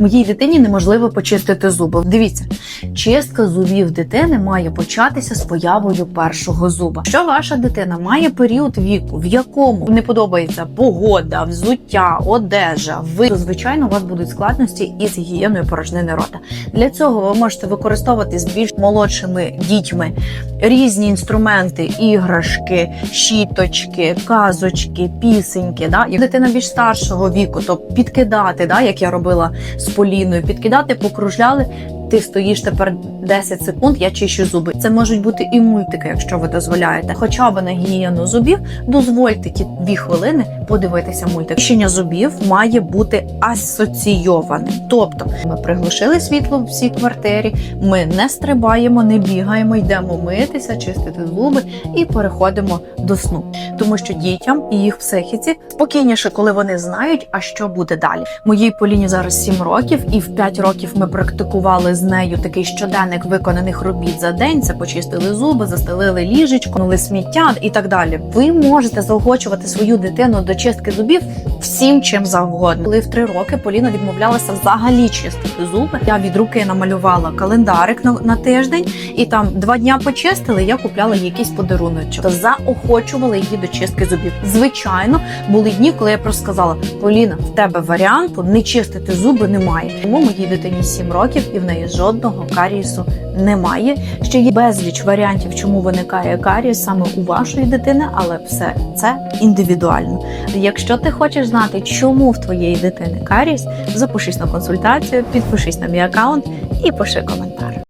моїй дитині неможливо почистити зуби. Дивіться, чистка зубів дитини має початися з появою першого зуба. Що ваша дитина має період віку, в якому не подобається погода, взуття, одежа, ви то, звичайно, у вас будуть складності із гігієною порожнини рота. Для цього ви можете використовувати з більш молодшими дітьми різні інструменти, іграшки, щіточки, казочки, пісеньки. Да? Як дитина більш старшого віку, то підкидати, да, як я робила з Поліною, підкидати, покружляли. Ти стоїш тепер 10 секунд, я чищу зуби. Це можуть бути і мультики, якщо ви дозволяєте. Хоча б на гігієну зубів дозвольте ті дві хвилини подивитися мультик. Чищення зубів має бути асоційованим. Тобто ми приглушили світло в всій квартирі, ми не стрибаємо, не бігаємо, йдемо митися, чистити зуби і переходимо до сну. Тому що дітям і їх психіці спокійніше, коли вони знають, а що буде далі. Моїй Поліні зараз 7 років, і в 5 років ми практикували з нею такий щоденник виконаних робіт за день. Це почистили зуби, застелили ліжечко, нули сміття і так далі. Ви можете заохочувати свою дитину до чистки зубів всім чим завгодно. Коли в 3 роки Поліна відмовлялася взагалі чистити зуби. Я від руки намалювала календарик на, на тиждень, і там два дня почистили. Я купляла якийсь подаруночок. То заохочувала її до чистки зубів. Звичайно, були дні, коли я просто сказала: Поліна, в тебе варіанту не чистити зуби немає. Тому моїй дитині 7 років і в жодного карієсу немає. Ще є безліч варіантів, чому виникає карієс саме у вашої дитини, але все це індивідуально. Якщо ти хочеш знати, чому в твоєї дитини карієс, запишись на консультацію, підпишись на мій аккаунт і пиши коментар.